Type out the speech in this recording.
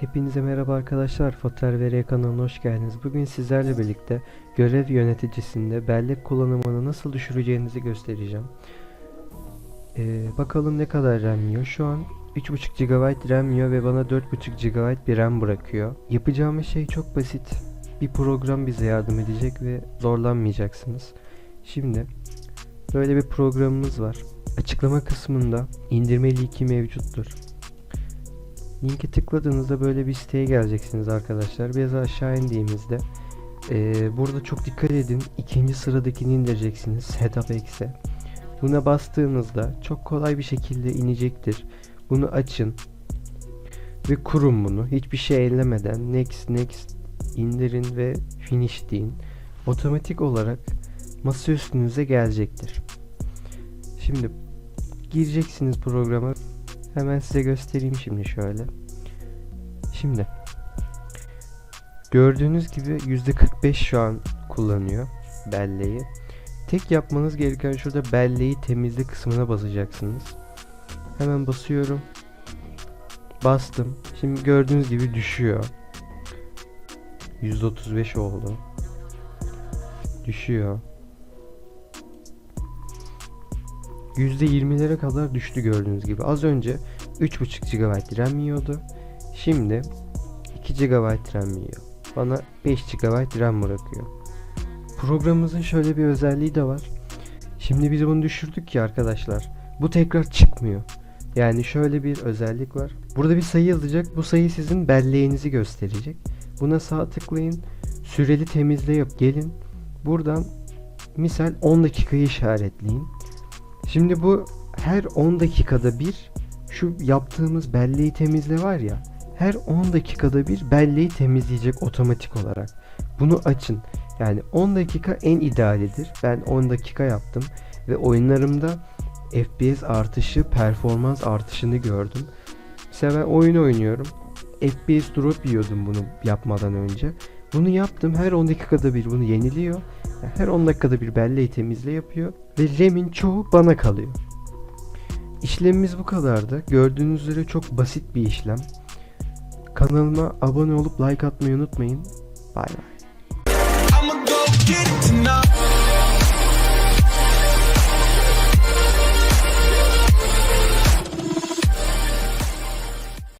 Hepinize merhaba arkadaşlar. Foter VR kanalına hoş geldiniz. Bugün sizlerle birlikte görev yöneticisinde bellek kullanımını nasıl düşüreceğinizi göstereceğim. Ee, bakalım ne kadar RAM yiyor. Şu an 3.5 GB RAM yiyor ve bana 4.5 GB bir RAM bırakıyor. Yapacağımız şey çok basit. Bir program bize yardım edecek ve zorlanmayacaksınız. Şimdi böyle bir programımız var. Açıklama kısmında indirme linki mevcuttur. Linki tıkladığınızda böyle bir siteye geleceksiniz arkadaşlar. Biraz aşağı indiğimizde eee, burada çok dikkat edin. ikinci sıradakini indireceksiniz. Setup X'e. Buna bastığınızda çok kolay bir şekilde inecektir. Bunu açın ve kurun bunu. Hiçbir şey ellemeden next next indirin ve finish deyin. Otomatik olarak masa üstünüze gelecektir. Şimdi gireceksiniz programa. Hemen size göstereyim şimdi şöyle. Şimdi gördüğünüz gibi %45 şu an kullanıyor belleği. Tek yapmanız gereken şurada belleği temizle kısmına basacaksınız. Hemen basıyorum. Bastım. Şimdi gördüğünüz gibi düşüyor. %35 oldu. Düşüyor. %20'lere kadar düştü gördüğünüz gibi. Az önce 3.5 GB RAM yiyordu. Şimdi 2 GB RAM yiyor. Bana 5 GB RAM bırakıyor. Programımızın şöyle bir özelliği de var. Şimdi biz bunu düşürdük ya arkadaşlar. Bu tekrar çıkmıyor. Yani şöyle bir özellik var. Burada bir sayı yazacak. Bu sayı sizin belleğinizi gösterecek. Buna sağ tıklayın. Süreli temizle. Gelin. Buradan misal 10 dakikayı işaretleyin. Şimdi bu her 10 dakikada bir şu yaptığımız belleği temizle var ya her 10 dakikada bir belleği temizleyecek otomatik olarak. Bunu açın. Yani 10 dakika en idealidir. Ben 10 dakika yaptım ve oyunlarımda FPS artışı, performans artışını gördüm. Mesela ben oyun oynuyorum. FPS drop yiyordum bunu yapmadan önce. Bunu yaptım. Her 10 dakikada bir bunu yeniliyor. Her 10 dakikada bir belleği temizle yapıyor. Ve RAM'in çoğu bana kalıyor. İşlemimiz bu kadardı. Gördüğünüz üzere çok basit bir işlem. Kanalıma abone olup like atmayı unutmayın. Bay bay.